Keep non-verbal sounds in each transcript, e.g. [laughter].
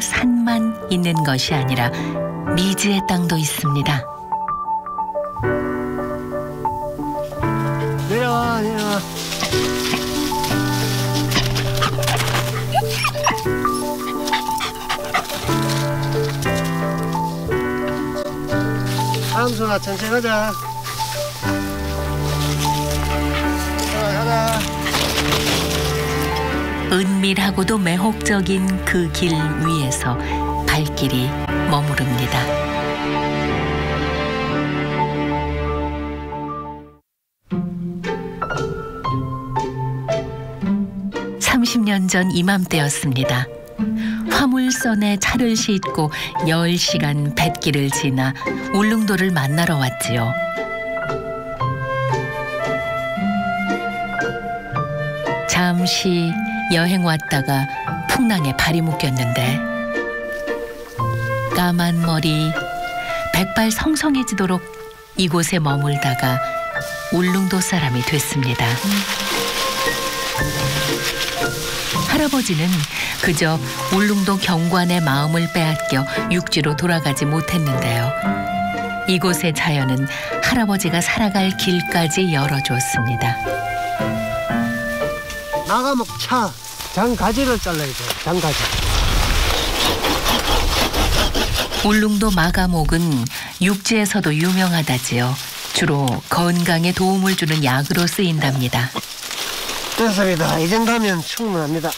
산만 있는 것이 아니라 미지의 땅도 있습니다. 내려와 내려와. 함수아 천천히 가자. 가자 은밀하고도 매혹적인 그 길 위에서 발길이 머무릅니다. 삼십 년 전 이맘때였습니다. 화물선에 차를 싣고 열 시간 뱃길을 지나 울릉도를 만나러 왔지요. 잠시 여행 왔다가 풍랑에 발이 묶였는데 까만 머리 백발 성성해지도록 이곳에 머물다가 울릉도 사람이 됐습니다. 할아버지는 그저 울릉도 경관의 마음을 빼앗겨 육지로 돌아가지 못했는데요. 이곳의 자연은 할아버지가 살아갈 길까지 열어줬습니다. 나가면 차 장가지를 잘라야 돼 장가지 울릉도 마가목은 육지에서도 유명하다지요. 주로 건강에 도움을 주는 약으로 쓰인답니다. 됐습니다 이 정도면 충분합니다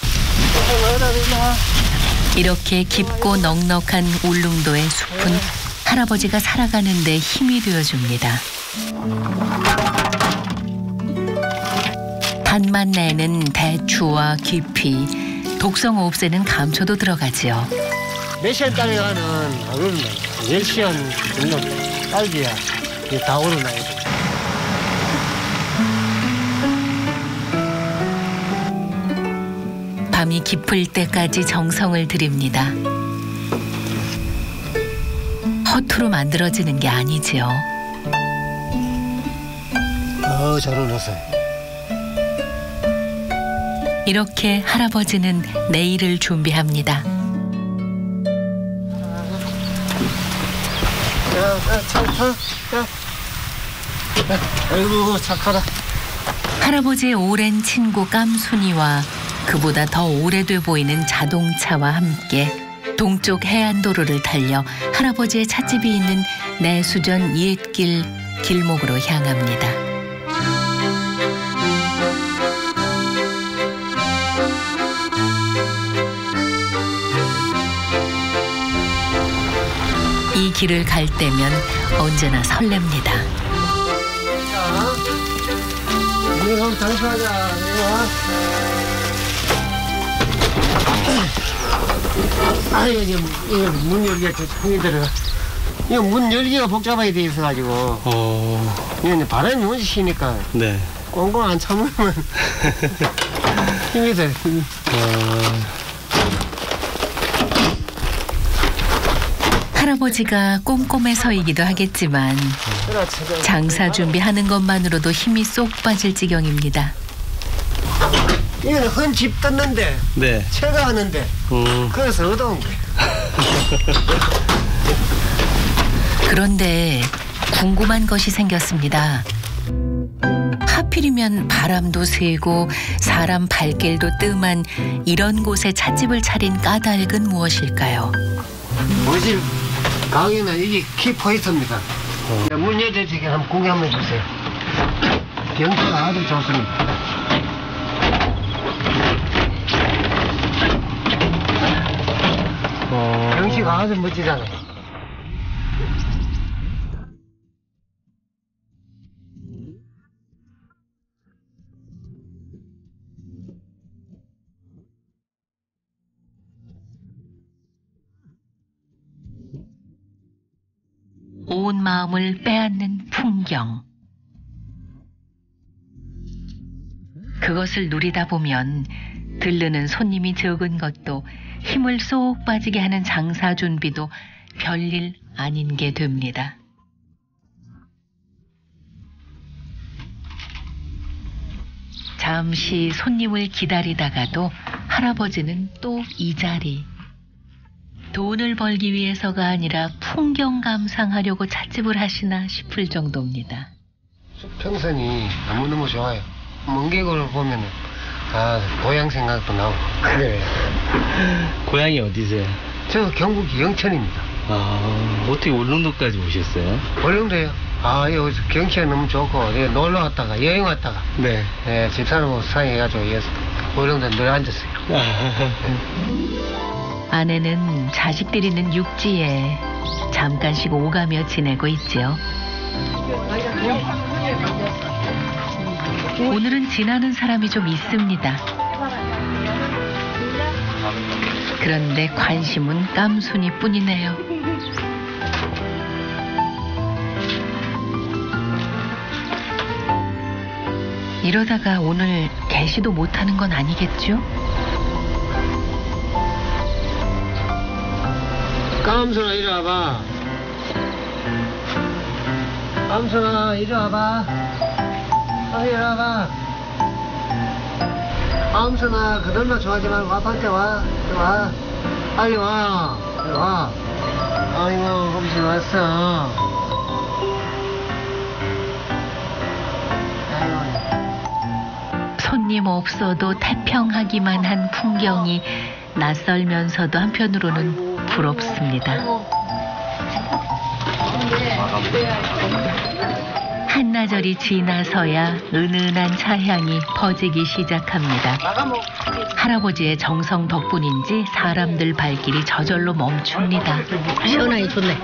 이렇게 깊고 넉넉한 울릉도의 숲은 할아버지가 살아가는 데 힘이 되어줍니다. 단맛 내는 대추와 깊이, 독성 없애는 감초도 들어가지요. 몇 시간 딸에 가는 하루는 10시간 정도 딸기야 이게 다돼 밤이 깊을 때까지 정성을 들입니다. 허투루 만들어지는 게 아니지요. 어, 잘 올랐어요. 이렇게 할아버지는 내일을 준비합니다. 야, 야, 야. 야, 아이고, 착하다. 할아버지의 오랜 친구 깜순이와 그보다 더 오래돼 보이는 자동차와 함께 동쪽 해안도로를 달려 할아버지의 찻집이 있는 내수전 옛길 길목으로 향합니다. 길을 갈 때면 언제나 설렙니다. 이거 하자. 이거 와. 아, 문 열기가 손이 들어가. 이거 문 열기가 복잡하게 돼 있어가지고. 어, 이거 이제 바람이 먼저 쉬니까 네. 꽁꽁 안 참으면 [laughs] 힘이 돼. 힘이. 어, 할아버지가 꼼꼼해서이기도 하겠지만. 장사 준비하는 것만으로도 힘이 쏙 빠질 지경입니다. 이거는 헌집 떴는데, 네. 채가 하는데, 음, 그래서 얻어온 거야. [laughs] 그런데 궁금한 것이 생겼습니다. 하필이면 바람도 세고 사람 발길도 뜸한 이런 곳에 찻집을 차린 까닭은 무엇일까요? 우리 집 가게는 이게 키포인트입니다. 자, 문 열어주게 한번 구경 한번 해주세요. 경치가 아주 좋습니다. 어, 경치가 아주 멋지잖아요. 온 마음을 빼앗는 풍경. 그것을 누리다 보면 들르는 손님이 적은 것도 힘을 쏙 빠지게 하는 장사 준비도 별일 아닌 게 됩니다. 잠시 손님을 기다리다가도 할아버지는 또 이 자리. 돈을 벌기 위해서가 아니라 풍경 감상하려고 찻집을 하시나 싶을 정도입니다. 평선이 너무너무 좋아요. 먼 계곡을 보면은, 아, 고향 생각도 나고. 그래. [laughs] 고향이 어디세요? 저 경북 영천입니다. 아, 어떻게 울릉도까지 오셨어요? 월령도요. 아, 여기 경치가 너무 좋고, 여기 놀러 왔다가, 여행 왔다가, 네. 예, 집사람하고 상해가지고, 월령도에 늘 앉았어요. 아내는 자식들 있는 육지에 잠깐씩 오가며 지내고 있지요. 오늘은 지나는 사람이 좀 있습니다. 그런데 관심은 깜순이 뿐이네요. 이러다가 오늘 개시도 못하는 건 아니겠죠? 깜순아, 이리 와봐. 깜순아, 이리 와봐. 아, 이리 와봐. 깜순아, 그들만 좋아하지 말고 아빠한테 와. 이리 와. 빨리 와. 이리 와. 아이고, 깜순 왔어. 손님 없어도 태평하기만 한 풍경이 낯설면서도 한편으로는 부럽습니다. 한나절이 지나서야 은은한 차향이 퍼지기 시작합니다. 할아버지의 정성 덕분인지 사람들 발길이 저절로 멈춥니다. 시원하게 좋네.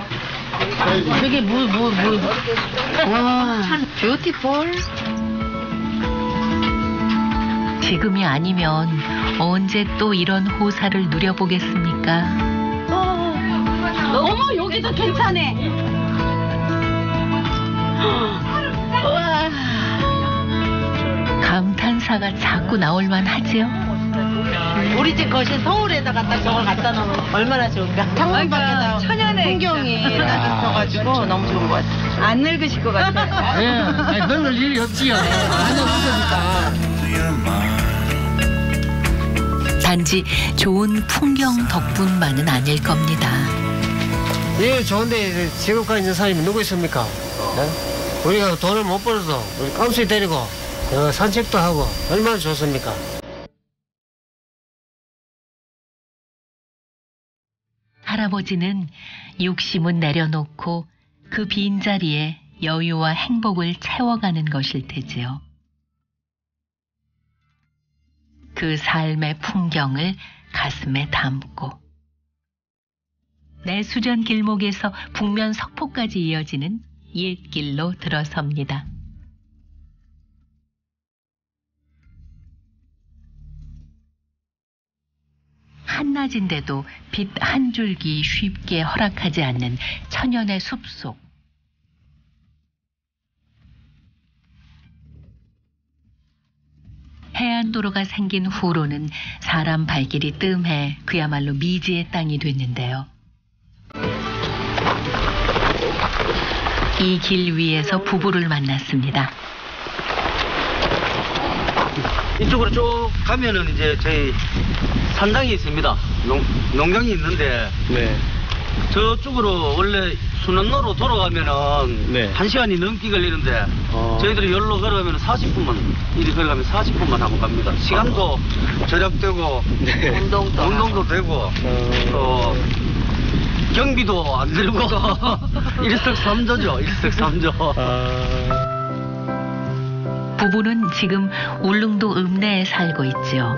저게 물, 물, 물. 와, 뷰티풀. 지금이 아니면 언제 또 이런 호사를 누려보겠습니까? 어머, 여기도 괜찮네. 와. 감탄사가 자꾸 나올만 하지요? 우리 집 거실 서울에다 갖다 저걸 갖다 놓으면 얼마나 좋을까? 창문 밖에다 천연의 풍경이 딱 있어가지고 너무 좋은 것 같아. 안 늙으실 것 같아요. [laughs] 예, 아니, 늙을 일이 없지요. 안 없으니까. 단지 좋은 풍경 덕분만은 아닐 겁니다. 예, 좋은데 지금까지 있는 사람이 누구 있습니까? 예? 우리가 돈을 못 벌어도 우리 깜수이 데리고 어, 산책도 하고 얼마나 좋습니까? 할아버지는 욕심은 내려놓고 그 빈자리에 여유와 행복을 채워가는 것일 테지요. 그 삶의 풍경을 가슴에 담고 내수전 길목에서 북면 석포까지 이어지는 옛길로 들어섭니다. 한낮인데도 빛 한 줄기 쉽게 허락하지 않는 천연의 숲속. 해안도로가 생긴 후로는 사람 발길이 뜸해 그야말로 미지의 땅이 됐는데요. 이 길 위에서 부부를 만났습니다. 이쪽으로 쭉 가면은 이제 저희 산당이 있습니다. 농, 농장이 있는데 네. 저쪽으로 원래 순환로로 돌아가면은 네. 한 시간이 넘게 걸리는데 어. 저희들이 열로 걸어가면 40분만 이리 걸어가면 40분만 하고 갑니다. 시간도 절약되고 네. 운동도. 운동도 되고 어. 또 경비도 안 들고 [laughs] 일석삼조죠. 일석삼조. 아, 부부는 지금 울릉도 읍내에 살고 있지요.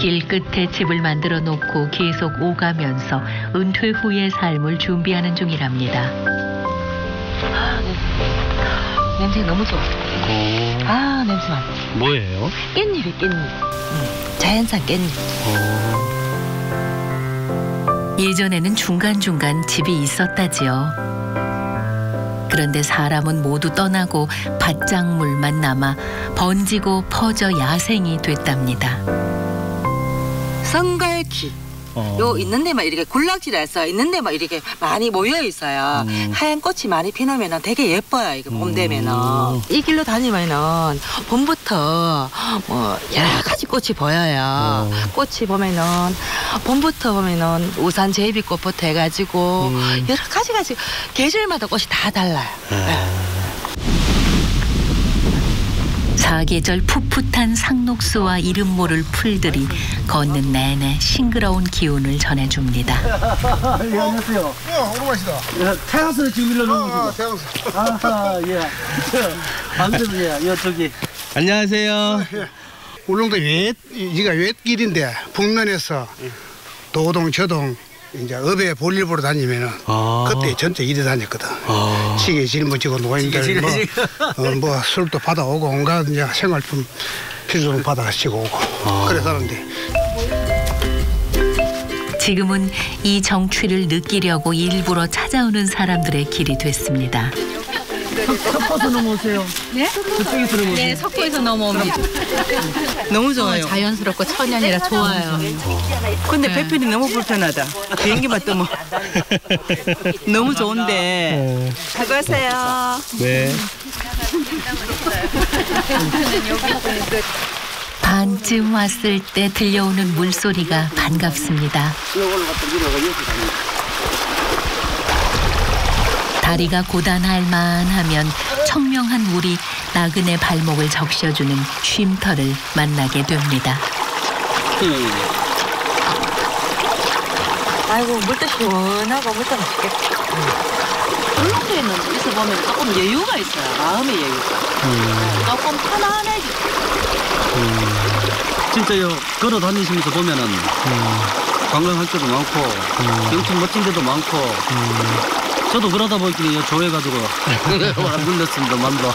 길 끝에 집을 만들어 놓고 계속 오가면서 은퇴 후의 삶을 준비하는 중이랍니다. 냄새 너무 좋아. 오. 아, 냄새 많아. 뭐예요? 깻잎이 깻잎. 응. 자연산 깻잎. 어. 예전에는 중간중간 집이 있었다지요. 그런데 사람은 모두 떠나고 밭작물만 남아 번지고 퍼져 야생이 됐답니다. 썬갈키. 어. 요 있는 데만 이렇게 군락지라서 있는 데만 이렇게 많이 모여 있어요. 음. 하얀 꽃이 많이 피놓으면 되게 예뻐요. 이거 봄 음. 되면은 이 길로 다니면은 봄부터 뭐 여러 가지 꽃이 보여요. 어. 꽃이 보면은 봄부터 보면은 우산 제비꽃부터 해가지고 음. 여러 가지 가지 계절마다 꽃이 다 달라요. 사계절 풋풋한 상록수와 이름 모를 풀들이 걷는 내내 싱그러운 기운을 전해줍니다. 안녕하세요. 어, 오랜만이다. 태양선을 지금 일러놓은 아, 거죠? 태양사. 아, 예. 안돼도 예, 저기. 안녕하세요. 울릉도 외, 이가 외길인데 북면에서 도동, 저동 이제 업에 볼일 보러 다니면은 아. 그때 전체 일이 다녔거든. 아. 시계 짊어지고 노인들 시계 뭐. 어, 뭐 술도 받아오고 온갖 이제 생활품 필수품 받아가지고 오고 아. 그래서 하는데 지금은 이 정취를 느끼려고 일부러 찾아오는 사람들의 길이 됐습니다. 섞어서 넘어오세요. 예? 그쪽에서 넘어오세요. 네, 석고에서 넘어오면 너무 좋아요. 자연스럽고 천연이라 좋아요. 근데 배편이 너무 불편하다. 비행기만 뜨면 [laughs] 너무 좋은데. 수고하세요. 네. 반쯤 왔을 때 들려오는 물소리가 반갑습니다. 다리가 고단할 만하면 청명한 물이 나그네 발목을 적셔주는 쉼터를 만나게 됩니다. 아이고 물도 시원하고 물도 맛있겠다. 울릉도에는 여기서 보면 조금 여유가 있어요. 마음의 여유가. 조금 편안해. 진짜 요. 걸어 다니시면서 보면은 관광할 때도 많고 영천 멋진 데도 많고 저도 그러다 보니까 좋아해가지고. [laughs] 안 눌렸습니다 만도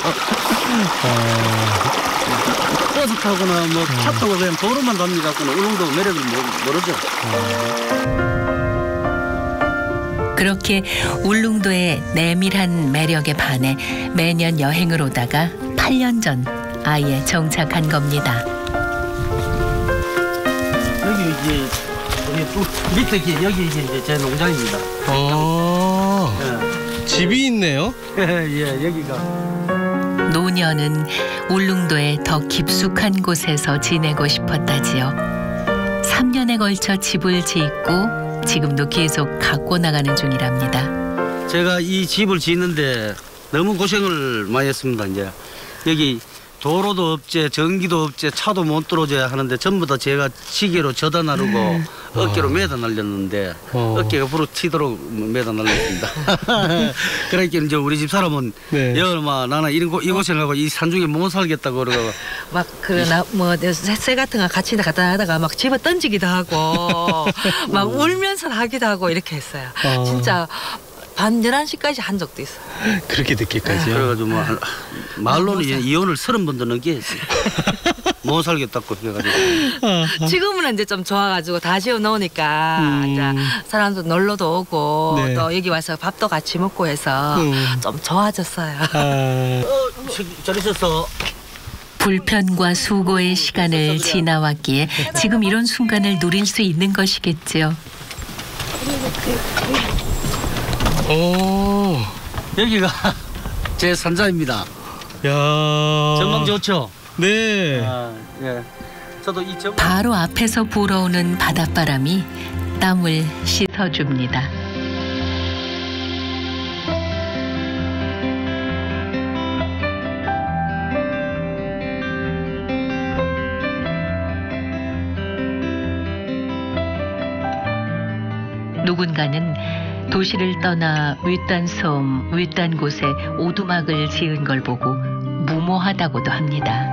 버스 타거나 뭐차 타고 그냥 도로만 다니갖고는 울릉도 매력을 모- 모르죠. 그렇게 울릉도의 내밀한 매력에 반해 매년 여행을 오다가 8년 전 아예 정착한 겁니다. 여기 이제 여기 밑에 길 여기 이제 제 농장입니다. 어. 예, 집이 있네요. [laughs] 예 여기가 노년은 울릉도의 더 깊숙한 곳에서 지내고 싶었다지요. 3년에 걸쳐 집을 짓고 지금도 계속 갖고 나가는 중이랍니다. 제가 이 집을 짓는데 너무 고생을 많이 했습니다. 이제 여기 도로도 없제, 전기도 없제, 차도 못 들어오제 하는데 전부 다 제가 시계로 져다 나르고 어깨로 매다 날렸는데 어. 어깨가 부러치도록 매다 날렸습니다. [laughs] 그러니까 이제 우리 집 사람은 네. 여마 나는 이런 거, 이 고생하고 이 산 중에 못 살겠다고 그러고 막 그러나 뭐새 같은 거 같이 갖다 하다가 막 집어 던지기도 하고 [laughs] 막 울면서 하기도 하고 이렇게 했어요. 아. 진짜 밤 11시까지 한 적도 있어요. [laughs] 그렇게 늦게까지요. 그래가지고 뭐 한- 말로는 이제 이혼을 서른 번도 넘게 했어요. [laughs] 못 살겠다고 해가지고. 지금은 이제 좀 좋아가지고 다 지어 놓으니까 음. 이제 사람도 놀러도 오고 네. 또 여기 와서 밥도 같이 먹고 해서 음. 좀 좋아졌어요. 아. [laughs] 잘 있었어. 불편과 수고의 시간을 지나왔기에 지금 이런 순간을 누릴 수 있는 것이겠지요. 오. 여기가 [laughs] 제 산자입니다. 야. 전망 좋죠? 네. 아, 예. 저도 이 전망 바로 앞에서 불어오는 바닷바람이 땀을 씻어줍니다. 누군가는 도시를 떠나 윗단 섬, 윗단 곳에 오두막을 지은 걸 보고 무모하다고도 합니다.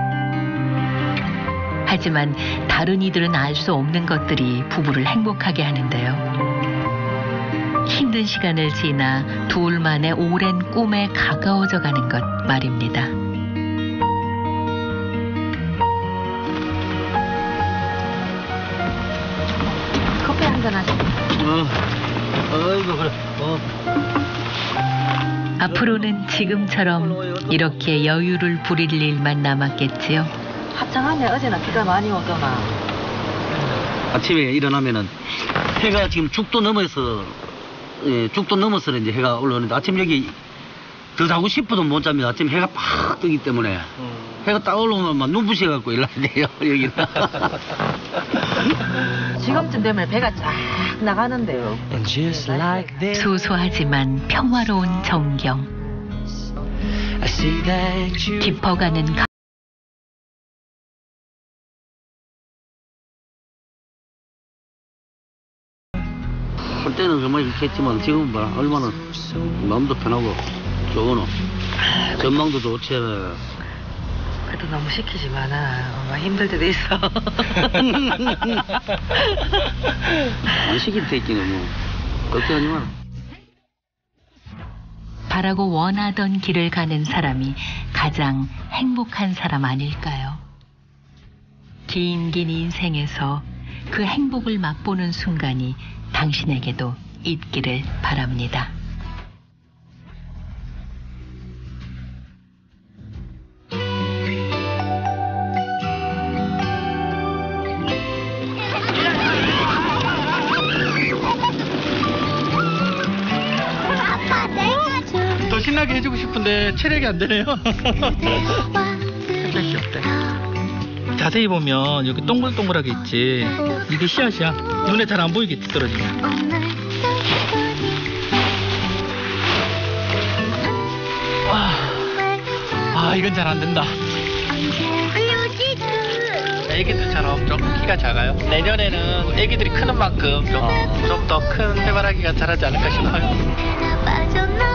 하지만 다른 이들은 알 수 없는 것들이 부부를 행복하게 하는데요. 힘든 시간을 지나 둘만의 오랜 꿈에 가까워져 가는 것 말입니다. 커피 한잔 하자. 어. 어이구 그래. 어. 앞으로는 지금처럼 이렇게 여유를 부릴 일만 남았겠지요. 합창하면 어제나 비가 많이 오더만. 아침에 일어나면은 해가 지금 죽도 넘어서 예, 죽도 넘어서 이제 해가 올라오는데 아침 여기 더 자고 싶어도 못 잡니다. 아침 해가 팍 뜨기 때문에 해가 딱 올라오면 막 눈부셔 갖고 일어나야 돼요 [laughs] 여기는. [laughs] 지금쯤 되면 배가 쫙 나가는데요. 소소하지만 평화로운 정경. 깊어가는 가- 그때는 정말 이렇게 했지만 지금은 봐 얼마나 마음도 편하고 좋으노. 전망도 좋지. 그래도 너무 시키지만 아, 힘들 때도 있어. 안 시킬 테끼는 뭐 걱정하지 마라. 바라고 원하던 길을 가는 사람이 가장 행복한 사람 아닐까요? 긴 긴 인생에서 그 행복을 맛보는 순간이 당신에게도 있기를 바랍니다. 해주고 싶은데 체력이 안 되네요. 햇볕이 [laughs] 없대. 자세히 보면 여기 동글동글하게 있지. 이게 씨앗이야. 눈에 잘 안 보이겠지 떨어지면. 와, 아 이건 잘 안 된다. 애기들처럼 조금 키가 작아요. 내년에는 애기들이 크는 만큼 좀더 큰 해바라기가 자라지 않을까 싶어요.